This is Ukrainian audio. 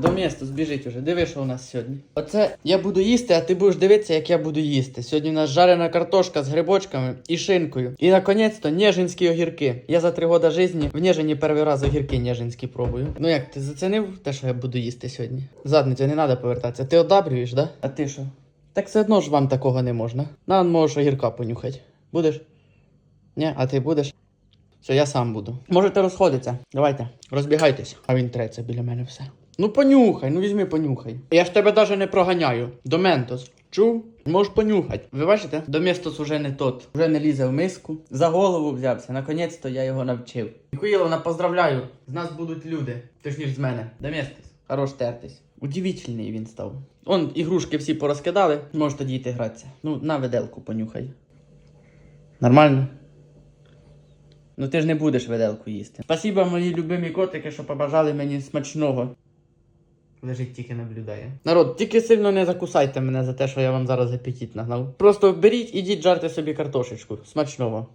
До міста збіжить уже. Диви, що у нас сьогодні. Оце я буду їсти, а ти будеш дивитися, як я буду їсти. Сьогодні у нас жарена картошка з грибочками і шинкою. І наконець-то Нежинські огірки. Я за три роки житті в Нежині перший раз огірки Нежинські пробую. Ну як, ти зацінив те, що я буду їсти сьогодні? Задницю не треба повертатися. Ти одабрюєш, да? А ти що? Так все одно ж вам такого не можна. На, можеш огірка понюхати. Будеш? Ні, а ти будеш? Все, я сам буду. Можете розходитися. Давайте, розбігайтесь. А він треться біля мене все. Ну понюхай, ну візьми, понюхай. Я ж тебе навіть не проганяю. Доментос. Чув? Можеш понюхати. Ви бачите? Доместос уже не тот. Вже не лізе в миску. За голову взявся. Наконець-то я його навчив. Михайловна, поздравляю. З нас будуть люди. Точніше з мене. Доместос. Хорош тертись. Удивительний він став. Он ігрушки всі порозкидали. Можеш тоді йти гратися. Ну, на виделку понюхай. Нормально? Ну ти ж не будеш виделку їсти. Спасибо, мої любимі котики, що побажали мені смачного. Лежить тільки наблюдає. Народ, тільки сильно не закусайте мене за те, що я вам зараз апетит нагнав. Просто беріть, ідіть жарте собі картошечку. Смачного.